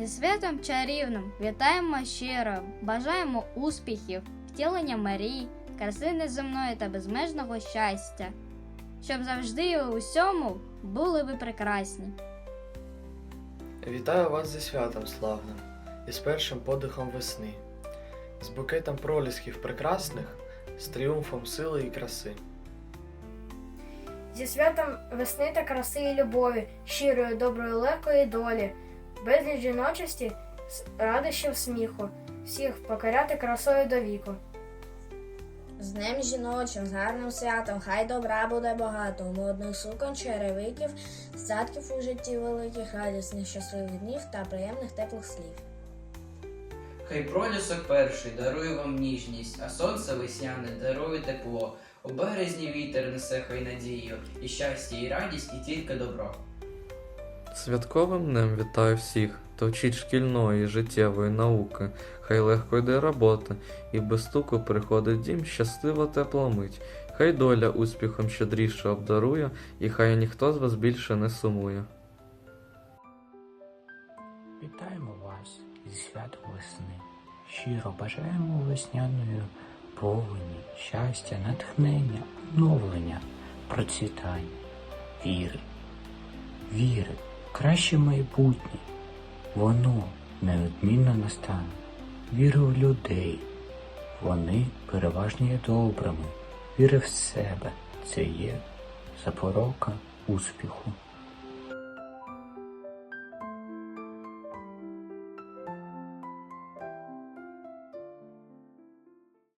Зі святом чарівним вітаємо щиро, бажаємо успіхів, втілення мрій, краси неземної та безмежного щастя, щоб завжди і у усьому були ви прекрасні. Вітаю вас зі святом славним і з першим подихом весни, з букетом пролісків прекрасних, з тріумфом сили і краси. Зі святом весни та краси і любові, щирої, доброї, легкої долі, безліч жіночості, радощів сміху, всіх покоряти красою до віку. З днем жіночим, з гарним святом, хай добра буде багато, модних сукон, черевиків, статків у житті великих, радісних, щасливих днів та приємних теплих слів. Хай пролісок перший дарує вам ніжність, а сонце весняне дарує тепло. У березні вітер несе хай надію, і щастя, і радість, і тільки добро. Святковим днем вітаю всіх, хто вчить шкільної життєвої науки. Хай легко йде робота, і без стуку приходить дім щаслива тепла мить. Хай доля успіхом щедріше обдарує, і хай ніхто з вас більше не сумує. Вітаємо вас зі святом весни. Щиро бажаємо весняної повені, щастя, натхнення, оновлення, процвітання, віри, віри, краще майбутнє. Воно неодмінно настане. Віри в людей. Вони переважно є добрими. Віри в себе. Це є запорока успіху.